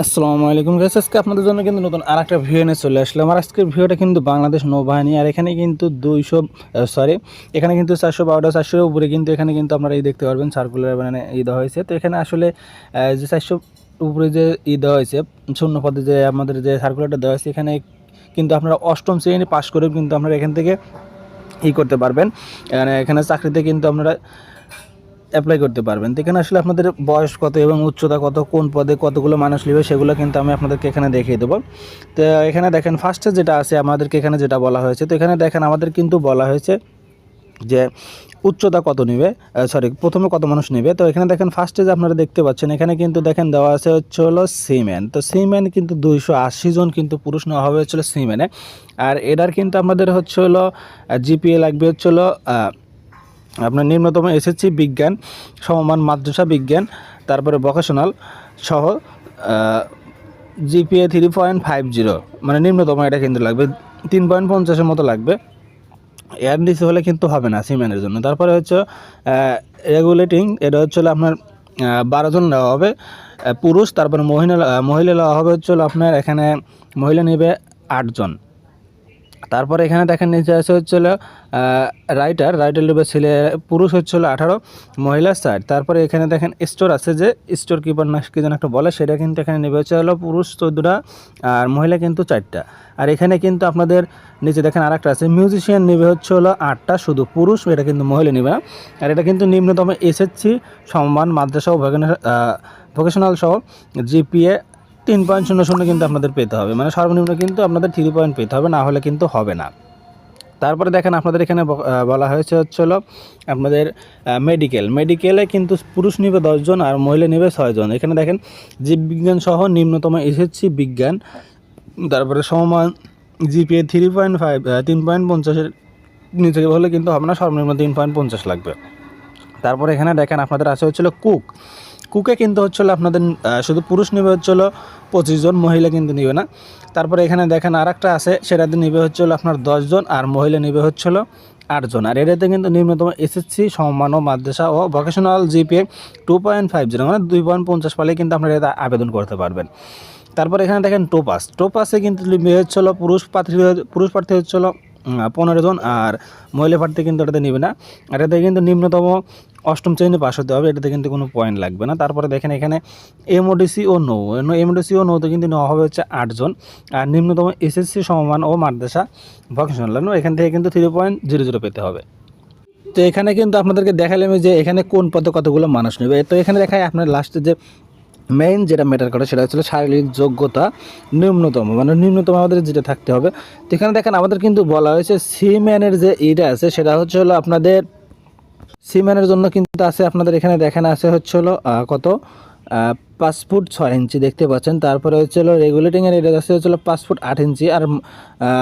আসসালামু আলাইকুম গাইস আজকে আপনাদের জন্য কিন্তু নতুন আর একটা ভিডিও নিয়ে চলে আসলাম। আর আজকের ভিডিওটা কিন্তু বাংলাদেশ নৌবাহিনী, আর এখানে কিন্তু দুইশো সরি এখানে কিন্তু চারশো বারোটা, চারশোর উপরে কিন্তু এখানে কিন্তু আপনারা এই দেখতে পারবেন সার্কুলার মানে ই দেওয়া হয়েছে। তো এখানে আসলে যে চারশো উপরে যে ই দেওয়া হয়েছে শূন্য পদে যে আমাদের যে সার্কুলারটা দেওয়া হয়েছে, এখানে কিন্তু আপনারা অষ্টম শ্রেণি পাশ করেও কিন্তু আপনারা এখান থেকে ই করতে পারবেন। এখানে চাকরিতে কিন্তু আপনারা অ্যাপ্লাই করতে পারবেন। তো এখানে আসলে আপনাদের বয়স কত এবং উচ্চতা কত, কোন পদে কতগুলো মানুষ নেবে সেগুলো কিন্তু আমি আপনাদেরকে এখানে দেখিয়ে দেবো। তো এখানে দেখেন ফার্স্টে যেটা আছে, আমাদেরকে এখানে যেটা বলা হয়েছে, তো এখানে দেখেন, আমাদের কিন্তু বলা হয়েছে যে উচ্চতা কত নেবে সরি প্রথমে কত মানুষ নেবে। তো এখানে দেখেন ফার্স্টে যে আপনারা দেখতে পাচ্ছেন, এখানে কিন্তু দেখেন দেওয়া আছে হচ্ছে হলো সিম্যান তো সিম্যান কিন্তু দুইশো আশি জন কিন্তু পুরুষ নেওয়া হবে হচ্ছিল সিম্যানে আর এটার কিন্তু আমাদের হচ্ছে হলো জিপিএ লাগবে হচ্ছে হলো আপনার নিম্নতম এসএসসি বিজ্ঞান, সমমান মাদ্রাসা বিজ্ঞান, তারপরে ভোকেশনাল সহ GPA three point five zero মানে নিম্নতম এটা কিন্তু লাগবে, তিন পয়েন্ট পঞ্চাশের মতো লাগবে। এর নিচে হলে কিন্তু হবে না সিমেন্টের জন্য। তারপরে হচ্ছে রেগুলেটিং এটা হচ্ছে আপনার বারো জন নেওয়া হবে পুরুষ, তারপরে মহিলা মহিলা নেওয়া হবে হচ্ছে আপনার এখানে মহিলা নেবে আটজন তারপরে এখানে দেখেন নিচে আছে হচ্ছে রাইটার রাইটার নেবে ছেলে, পুরুষ হচ্ছে হলো আঠারো, মহিলা ষাট। তারপরে এখানে দেখেন স্টোর আছে যে স্টোর কিপার না কি যেন একটা বলে, সেটা কিন্তু এখানে নেবে। হচ্ছে হলো পুরুষ চোদ্দোটা আর মহিলা কিন্তু চারটা। আর এখানে কিন্তু আপনাদের নিচে দেখেন আরেকটা আছে মিউজিশিয়ান নেবে হচ্ছে হলো আটটা, শুধু পুরুষ, এটা কিন্তু মহিলা নেবে আর এটা কিন্তু নিম্নতম এসএসসি সম্মান, মাদ্রাসা ও ভোকেশনাল সহ জিপিএ তিন পয়েন্ট শূন্য শূন্য কিন্তু আপনাদের পেতে হবে। মানে সর্বনিম্ন কিন্তু আপনাদের থ্রি পয়েন্ট পেতে হবে, না হলে কিন্তু হবে না। তারপরে দেখেন আপনাদের এখানে বলা হয়েছে হচ্ছে হলো আপনাদের মেডিকেল মেডিকেলে কিন্তু পুরুষ নেবে দশজন আর মহিলা নেবে ছয়জন। এখানে দেখেন জীববিজ্ঞান সহ নিম্নতম এসএসসি বিজ্ঞান, তারপরে সমমান জিপিএ থ্রি পয়েন্ট ফাইভ তিন পয়েন্ট পঞ্চাশের নিচে হলে কিন্তু হবে না, সর্বনিম্ন তিন পয়েন্ট পঞ্চাশ লাগবে। তারপরে এখানে দেখেন আপনাদের আছে হচ্ছিল কুক কুকে কিন্তু হচ্ছিল আপনাদের শুধু পুরুষ নেবে হচ্ছিল পঁচিশ জন, মহিলা কিন্তু নিবে না। তারপরে এখানে দেখেন আর একটা আছে, সেটাতে নিবে হচ্ছিল আপনার দশজন আর মহিলা নিবে হচ্ছিল আটজন আর এটাতে কিন্তু নিম্নতম এসএসসি সম্মান ও মাদ্রাসা ও vocational GPA two point five zero মানে দুই পয়েন্ট পঞ্চাশ পালে কিন্তু আপনারা এটা আবেদন করতে পারবেন। তারপর এখানে দেখেন টোপাস। টোপাসে কিন্তু হচ্ছিল পুরুষ প্রার্থী পুরুষ প্রার্থী হচ্ছিল পনেরো জন আর মহিলা প্রার্থী কিন্তু এটাতে নেবে না। এটাতে কিন্তু নিম্নতম অষ্টম শ্রেণি পাস হতে হবে, এটাতে কিন্তু কোনো পয়েন্ট লাগবে না। তারপরে দেখেন এখানে এমওডিসি ও নৌ। এমওডিসি ও নৌতে কিন্তু নেওয়া হবে হচ্ছে আটজন আর নিম্নতম এসএসসি সমমান ও মাদ্রাসা ভকেশনাল এখান থেকে কিন্তু থ্রি পয়েন্ট জিরো জিরো পেতে হবে। তো এখানে কিন্তু আপনাদেরকে দেখালাম যে এখানে কোন পদে কতগুলো মানুষ নেবে। তো এখানে দেখায় আপনার লাস্টে যে মেইন যেটা ম্যাটার করে সেটা হচ্ছে শারীরিক যোগ্যতা নিম্নতম। মানে নিম্নতম আমাদের যেটা থাকতে হবে। তো এখানে দেখেন আমাদের কিন্তু বলা হয়েছে সিম্যানের যে ইটা আছে, সেটা হচ্ছে হলো আপনাদের সিম্যানের জন্য কিন্তু আছে, আপনাদের এখানে দেখেন আছে হচ্ছে হলো কত? পাঁচ ফুট ছয় ইঞ্চি দেখতে পাচ্ছেন। তারপরে হচ্ছে হলো রেগুলেটিংয়ের এটা আছে হচ্ছে হলো পাঁচ ফুট আট ইঞ্চি আর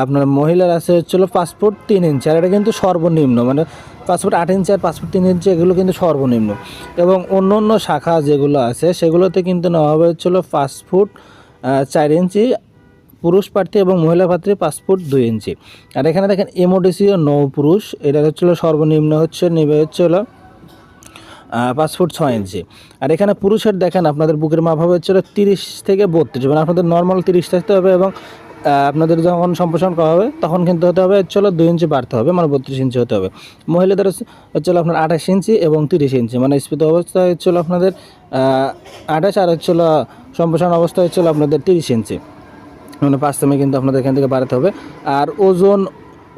আপনার মহিলার আছে হচ্ছে হলো পাঁচ ফুট তিন ইঞ্চি আর এটা কিন্তু সর্বনিম্ন মানে পাঁচ ফুট আট ইঞ্চি আর পাঁচ ফুট তিন ইঞ্চি এগুলো কিন্তু সর্বনিম্ন। এবং অন্য অন্য শাখা যেগুলো আছে সেগুলোতে কিন্তু নেওয়া হবে হচ্ছে পাঁচ ফুট চার ইঞ্চি পুরুষ প্রার্থী এবং মহিলা প্রার্থী পাঁচ ফুট দুই ইঞ্চি। আর এখানে দেখেন এমওডিসি ও নৌ পুরুষ এটা হচ্ছে হলো সর্বনিম্ন হচ্ছে নেবে হচ্ছে হলো আহ, পাঁচ ফুট ছয় ইঞ্চি। আর এখানে পুরুষের দেখেন আপনাদের বুকের মাপ হবে হচ্ছে তিরিশ থেকে বত্রিশ। মানে আপনাদের নর্মাল তিরিশ থাকতে হবে এবং আপনাদের যখন সম্প্রসারণ করা হবে তখন কিন্তু হতে হবে চলো দুই ইঞ্চি বাড়তে হবে মানে বত্রিশ ইঞ্চি হতে হবে। মহিলাদের হলো আপনার আঠাশ ইঞ্চি এবং তিরিশ ইঞ্চি। মানে স্ফীত অবস্থায় হচ্ছে হলো আপনাদের আঠাশ আর হচ্ছে হলো সম্প্রসারণ অবস্থায় হচ্ছে আপনাদের তিরিশ ইঞ্চি। মানে পাঁচতমে কিন্তু আপনাদের এখান থেকে বাড়াতে হবে। আর ওজন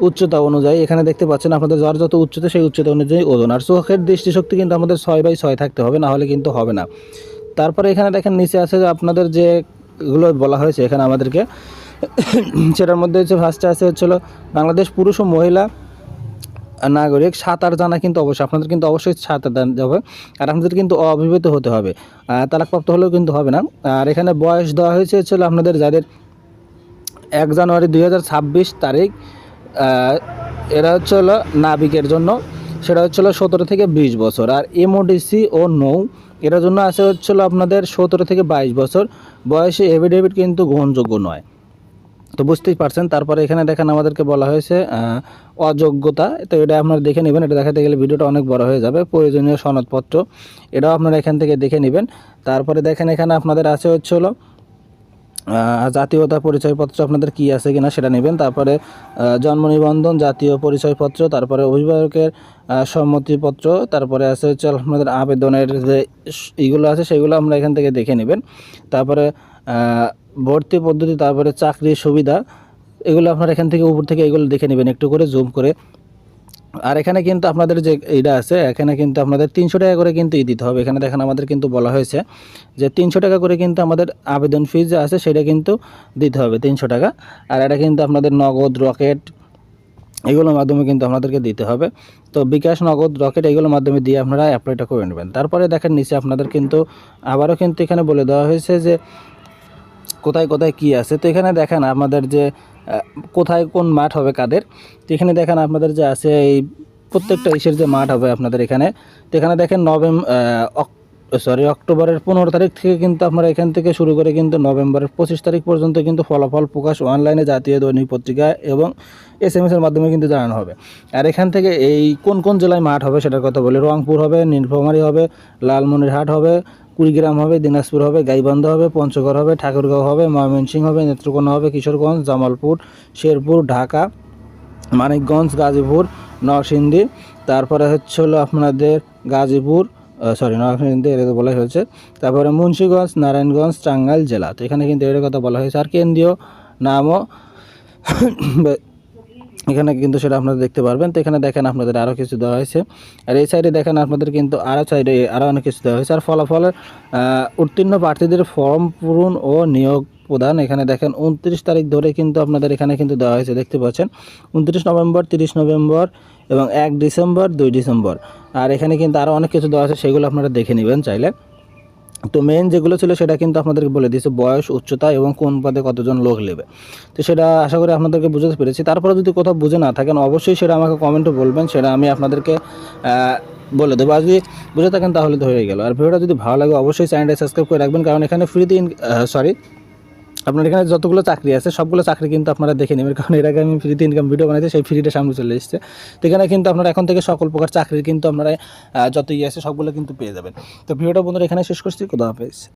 উচ্চতা অনুযায়ী এখানে দেখতে পাচ্ছেন আপনাদের যার যত উচ্চতা সেই উচ্চতা অনুযায়ী ওজন। আর চোখের দৃষ্টিশক্তি কিন্তু আমাদের ছয় বাই ছয় থাকতে হবে, না হলে কিন্তু হবে না। তারপরে এখানে দেখেন নিচে আছে যে আপনাদের যে এগুলো বলা হয়েছে এখানে আমাদেরকে, সেটার মধ্যে হচ্ছে ফার্স্টে আছে হচ্ছিল বাংলাদেশ পুরুষ ও মহিলা নাগরিক সাঁতার জানা কিন্তু অবশ্যই, আপনাদের কিন্তু অবশ্যই সাঁতার হবে। আর আপনাদের কিন্তু অবিবাহিত হতে হবে তালাকপ্রাপ্ত হলেও কিন্তু হবে না। আর এখানে বয়স দেওয়া হয়েছে হচ্ছিল আপনাদের যাদের এক জানুয়ারি দুই হাজার ছাব্বিশ তারিখ এরা হচ্ছে হলো নাবিকের জন্য সেটা হচ্ছে সতেরো থেকে বিশ বছর। আর এমওডিসি ও নৌ এটার জন্য আছে হচ্ছে হলো আপনাদের সতেরো থেকে বাইশ বছর। বয়সে এভিডেভিট কিন্তু গ্রহণযোগ্য নয়। তো বুঝতেই পারছেন তারপরে এখানে দেখেন আমাদেরকে বলা হয়েছে অযোগ্যতা। তো এটা আপনারা দেখে নেবেন এটা দেখাতে গেলে ভিডিওটা অনেক বড় হয়ে যাবে। প্রয়োজনীয় সনদপত্র এটাও আপনারা এখান থেকে দেখে নেবেন। তারপরে দেখেন এখানে আপনাদের আছে হচ্ছে হলো আহ, জাতীয়তা পরিচয়পত্র আপনাদের কি আছে কিনা সেটা নেবেন। তারপরে জন্ম নিবন্ধন, জাতীয় পরিচয়পত্র, তারপরে অভিভাবকের সম্মতিপত্র, তারপরে আছে হচ্ছে আপনাদের আবেদনের যে স- ইগুলো আছে সেগুলো আমরা এখান থেকে দেখে নেবেন। তারপরে ভর্তি পদ্ধতি, তারপরে চাকরির সুবিধা, এগুলো আপনারা এখান থেকে উপর থেকে এগুলো দেখে নেবেন। একটু করে জুম করে আর এখানে কিন্তু আপনাদের যে এইটা আছে, এখানে কিন্তু আপনাদের তিনশো টাকা করে কিন্তু ই দিতে হবে। এখানে দেখেন আমাদের কিন্তু বলা হয়েছে যে তিনশো টাকা করে কিন্তু আমাদের আবেদন ফিজ যে আছে, সেটা কিন্তু দিতে হবে তিনশো টাকা। আর এটা কিন্তু আপনাদের নগদ রকেট এগুলোর মাধ্যমে কিন্তু আপনাদেরকে দিতে হবে। তো বিকাশ নগদ রকেট এগুলোর মাধ্যমে দিয়ে আপনারা অ্যাপ্লাইটা করে নেবেন। তারপরে দেখেন নিচে আপনাদের কিন্তু আবারও কিন্তু এখানে বলে দেওয়া হয়েছে যে কোথায় কোথায় কি আছে? তো এখানে দেখেন আমাদের যে কোথায় কোন মাঠ হবে কাদের? তো এখানে দেখেন আপনাদের যে আছে এই প্রত্যেকটা ইসের যে মাঠ হবে আপনাদের এখানে। তো এখানে দেখেন নভেম্বর সরি অক্টোবরের পনেরো তারিখ থেকে কিন্তু আপনারা এখান থেকে শুরু করে কিন্তু নভেম্বরের পঁচিশ তারিখ পর্যন্ত কিন্তু ফলাফল প্রকাশ অনলাইনে জাতীয় দৈনিক পত্রিকা এবং এস এম এসের মাধ্যমে কিন্তু জানানো হবে। আর এখান থেকে এই কোন কোন জেলায় মাঠ হবে সেটার কথা বলি। রংপুর হবে, নীলফামারী হবে, লালমনিরহাট হবে কুড়িগ্রাম হবে, দিনাজপুর হবে, গাইবান্ধা হবে, পঞ্চগড় হবে, ঠাকুরগাঁও হবে, ময়মনসিংহ হবে নেত্রকোনা হবে কিশোরগঞ্জ, জামালপুর, শেরপুর, ঢাকা, মানিকগঞ্জ, গাজীপুর, নরসিংদী, তারপরে হচ্ছে হলো আপনাদের গাজীপুর সরি নরসিংদী, এটা বলা হয়েছে। তারপরে মুন্সীগঞ্জ, নারায়ণগঞ্জ, টাঙ্গাইল জেলা। তো এখানে কিন্তু এর কথা বলা হয়েছে। আর কেন্দ্রীয় নামও এখানে কিন্তু সেটা আপনারা দেখতে পারবেন। তো এখানে দেখেন আপনাদের আরও কিছু দেওয়া হয়েছে। আর এই সাইডে দেখেন আপনাদের কিন্তু আরও সাইডে আরও অনেক কিছু দেওয়া হয়েছে। আর ফলাফলের উত্তীর্ণ প্রার্থীদের ফর্ম পূরণ ও নিয়োগ প্রদান এখানে দেখেন উনত্রিশ তারিখ ধরে কিন্তু আপনাদের এখানে কিন্তু দেওয়া হয়েছে। দেখতে পাচ্ছেন, উনত্রিশ নভেম্বর, তিরিশ নভেম্বর এবং এক ডিসেম্বর, দুই ডিসেম্বর। আর এখানে কিন্তু আরও অনেক কিছু দেওয়া আছে, সেগুলো আপনারা দেখে নেবেন চাইলে। তো মেন যেগুলো ছিল সেটা কিন্তু আপনাদেরকে বলে দিয়েছে, বয়স, উচ্চতা এবং কোন পদে কতজন লোক নেবে। তো সেটা আশা করি আপনাদেরকে বুঝতে পেরেছি। তারপরে যদি কোথাও বুঝে না থাকেন, অবশ্যই সেটা আমাকে কমেন্টে বলবেন, সেটা আমি আপনাদেরকে বলে দেবো। আর যদি বুঝে থাকেন, তাহলে তো হয়ে গেল। আর ভিডিওটা যদি ভালো লাগে, অবশ্যই চ্যানেলটা সাবস্ক্রাইব করে রাখবেন, কারণ এখানে ফ্রিতে সরি আপনার এখানে যতগুলো চাকরি আছে, সবগুলো চাকরি কিন্তু আপনারা দেখে নেবেন। কারণ এর আগে আমি ফ্রিতে ইনকাম ভিডিও বানাইছি, সেই ফ্রিটা সামনে চলে এসেছে। তো এখানে কিন্তু আপনারা এখন থেকে সকল প্রকার চাকরির কিন্তু আপনারা যত ইয়ে আছে, সবগুলো কিন্তু পেয়ে যাবেন। তো ভিডিওটা বন্ধুরা এখানে শেষ করছি। কোথাও হাফেজ।